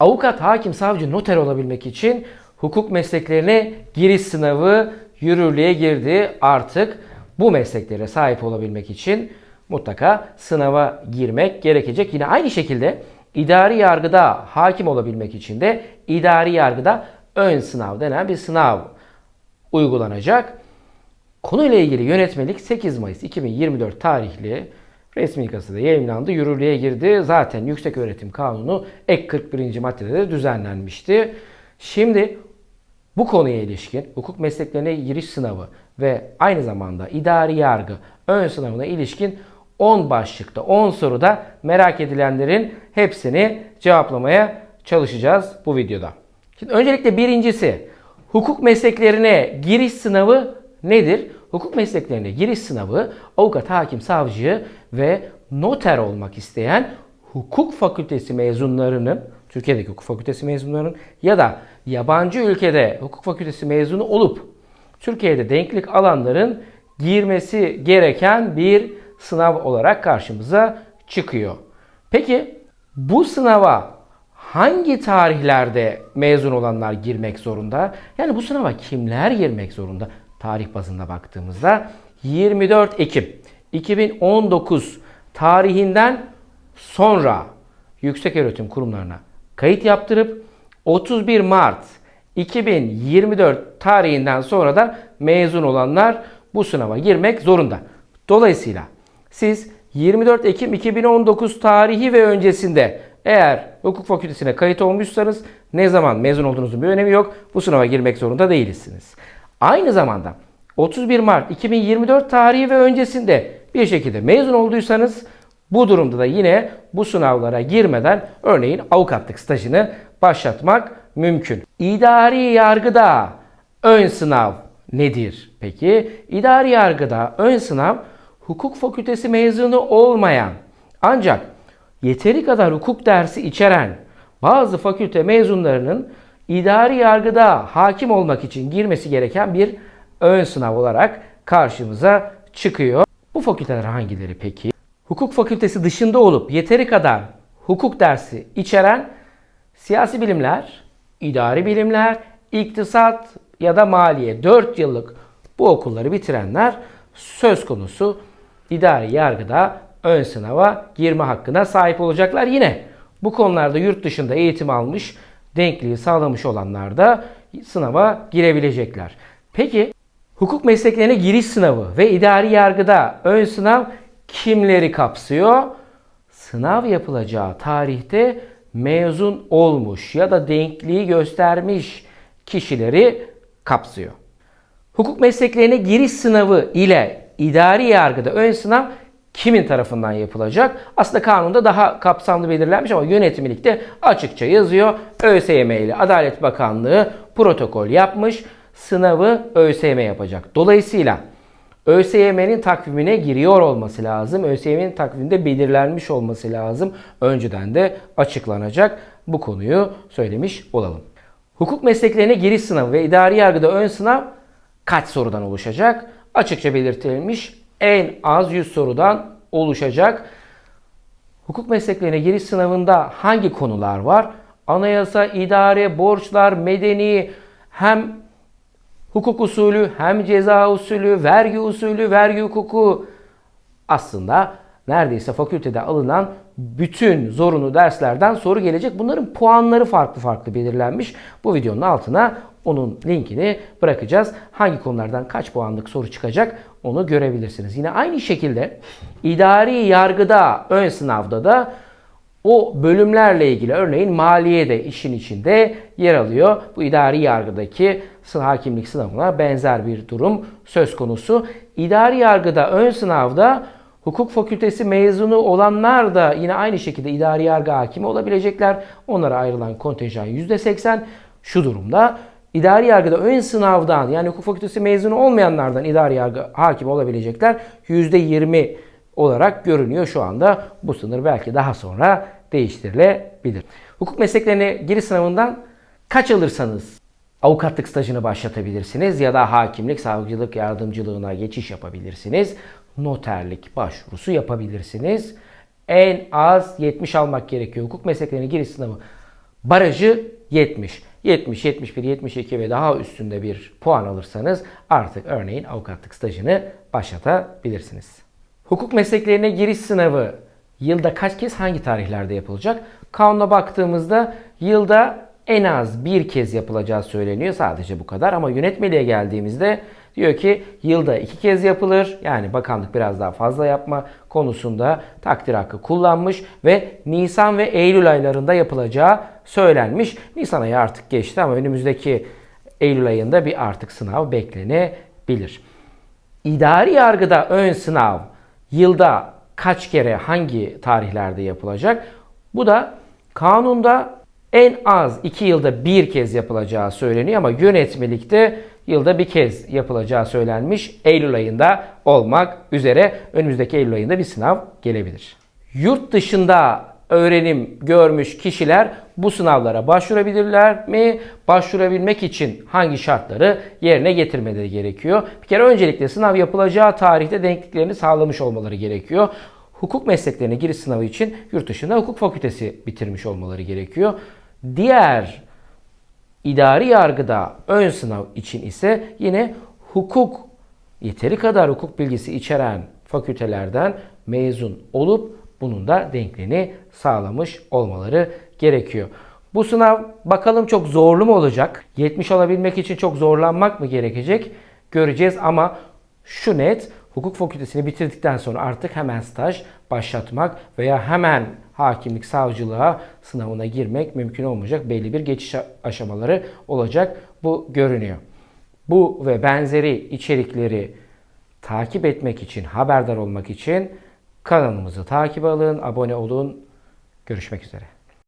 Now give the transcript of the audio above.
Avukat, hakim, savcı, noter olabilmek için hukuk mesleklerine giriş sınavı yürürlüğe girdi. Artık bu mesleklere sahip olabilmek için mutlaka sınava girmek gerekecek. Yine aynı şekilde idari yargıda hakim olabilmek için de idari yargıda ön sınav denen bir sınav uygulanacak. Konuyla ilgili yönetmelik 8 Mayıs 2024 tarihli resmi gazetede yayınlandı, yürürlüğe girdi. Zaten Yüksek Öğretim Kanunu ek 41. maddede de düzenlenmişti. Şimdi bu konuya ilişkin hukuk mesleklerine giriş sınavı ve aynı zamanda idari yargı ön sınavına ilişkin 10 başlıkta 10 soruda merak edilenlerin hepsini cevaplamaya çalışacağız bu videoda. Şimdi öncelikle birincisi hukuk mesleklerine giriş sınavı nedir? Hukuk mesleklerine giriş sınavı avukat, hakim, savcı ve noter olmak isteyen hukuk fakültesi mezunlarının, Türkiye'deki hukuk fakültesi mezunlarının ya da yabancı ülkede hukuk fakültesi mezunu olup Türkiye'de denklik alanların girmesi gereken bir sınav olarak karşımıza çıkıyor. Peki bu sınava hangi tarihlerde mezun olanlar girmek zorunda? Yani bu sınava kimler girmek zorunda? Tarih bazında baktığımızda 24 Ekim 2019 tarihinden sonra yüksek öğretim kurumlarına kayıt yaptırıp 31 Mart 2024 tarihinden sonra da mezun olanlar bu sınava girmek zorunda. Dolayısıyla siz 24 Ekim 2019 tarihi ve öncesinde eğer hukuk fakültesine kayıt olmuşsanız ne zaman mezun olduğunuzun bir önemi yok. Bu sınava girmek zorunda değilsiniz. Aynı zamanda 31 Mart 2024 tarihi ve öncesinde bir şekilde mezun olduysanız bu durumda da yine bu sınavlara girmeden örneğin avukatlık stajını başlatmak mümkün. İdari yargıda ön sınav nedir peki? İdari yargıda ön sınav hukuk fakültesi mezunu olmayan ancak yeteri kadar hukuk dersi içeren bazı fakülte mezunlarının idari yargıda hakim olmak için girmesi gereken bir ön sınav olarak karşımıza çıkıyor. Bu fakülteler hangileri peki? Hukuk fakültesi dışında olup yeteri kadar hukuk dersi içeren siyasi bilimler, idari bilimler, iktisat ya da maliye 4 yıllık bu okulları bitirenler söz konusu idari yargıda ön sınava girme hakkına sahip olacaklar. Yine bu konularda yurt dışında eğitim almış, denkliği sağlamış olanlar da sınava girebilecekler. Peki hukuk mesleklerine giriş sınavı ve idari yargıda ön sınav kimleri kapsıyor? Sınav yapılacağı tarihte mezun olmuş ya da denkliği göstermiş kişileri kapsıyor. Hukuk mesleklerine giriş sınavı ile idari yargıda ön sınav kimin tarafından yapılacak? Aslında kanunda daha kapsamlı belirlenmiş ama yönetmelikte açıkça yazıyor. ÖSYM ile Adalet Bakanlığı protokol yapmış. Sınavı ÖSYM yapacak. Dolayısıyla ÖSYM'nin takvimine giriyor olması lazım. ÖSYM'nin takviminde belirlenmiş olması lazım. Önceden de açıklanacak. Bu konuyu söylemiş olalım. Hukuk mesleklerine giriş sınavı ve idari yargıda ön sınav kaç sorudan oluşacak? Açıkça belirtilmiş en az 100 sorudan oluşacak. Hukuk mesleklerine giriş sınavında hangi konular var? Anayasa, idare, borçlar, medeni, hem hukuk usulü, hem ceza usulü, vergi usulü, vergi hukuku aslında neredeyse fakültede alınan bütün zorunlu derslerden soru gelecek. Bunların puanları farklı farklı belirlenmiş. Bu videonun altına onun linkini bırakacağız. Hangi konulardan kaç puanlık soru çıkacak onu görebilirsiniz. Yine aynı şekilde idari yargıda ön sınavda da o bölümlerle ilgili örneğin maliye de işin içinde yer alıyor. Bu idari yargıdaki hakimlik sınavına benzer bir durum söz konusu. İdari yargıda ön sınavda hukuk fakültesi mezunu olanlar da yine aynı şekilde idari yargı hakimi olabilecekler. Onlara ayrılan kontenjan %80. Şu durumda İdari yargıda ön sınavdan yani hukuk fakültesi mezunu olmayanlardan idari yargı hakim olabilecekler. %20 olarak görünüyor şu anda. Bu sınır belki daha sonra değiştirilebilir. Hukuk mesleklerine giriş sınavından kaç alırsanız avukatlık stajını başlatabilirsiniz ya da hakimlik, savcılık yardımcılığına geçiş yapabilirsiniz. Noterlik başvurusu yapabilirsiniz. En az 70 almak gerekiyor. Hukuk mesleklerine giriş sınavı Barajı 70. 70, 71, 72 ve daha üstünde bir puan alırsanız artık örneğin avukatlık stajını başlatabilirsiniz. Hukuk mesleklerine giriş sınavı yılda kaç kez hangi tarihlerde yapılacak? Kanuna baktığımızda yılda en az bir kez yapılacağı söyleniyor. Sadece bu kadar ama yönetmeliğe geldiğimizde diyor ki yılda iki kez yapılır. Yani bakanlık biraz daha fazla yapma konusunda takdir hakkı kullanmış ve Nisan ve Eylül aylarında yapılacağı söylenmiş. Nisan ayı artık geçti ama önümüzdeki Eylül ayında bir artık sınav beklenebilir. İdari yargıda ön sınav yılda kaç kere hangi tarihlerde yapılacak? Bu da kanunda en az 2 yılda bir kez yapılacağı söyleniyor ama yönetmelikte yılda bir kez yapılacağı söylenmiş. Eylül ayında olmak üzere önümüzdeki Eylül ayında bir sınav gelebilir. Yurt dışında öğrenim görmüş kişiler bu sınavlara başvurabilirler mi? Başvurabilmek için hangi şartları yerine getirmeleri gerekiyor? Bir kere öncelikle sınav yapılacağı tarihte denkliklerini sağlamış olmaları gerekiyor. Hukuk mesleklerine giriş sınavı için yurt dışında hukuk fakültesi bitirmiş olmaları gerekiyor. Diğer idari yargıda ön sınav için ise yine hukuk yeteri kadar hukuk bilgisi içeren fakültelerden mezun olup bunun da denkliğini sağlamış olmaları gerekiyor. Bu sınav bakalım çok zorlu mu olacak? 70 alabilmek için çok zorlanmak mı gerekecek? Göreceğiz ama şu net hukuk fakültesini bitirdikten sonra artık hemen staj başlatmak veya hemen hakimlik savcılığa sınavına girmek mümkün olmayacak. Belli bir geçiş aşamaları olacak. Bu görünüyor. Bu ve benzeri içerikleri takip etmek için, haberdar olmak için kanalımızı takip alın, abone olun. Görüşmek üzere.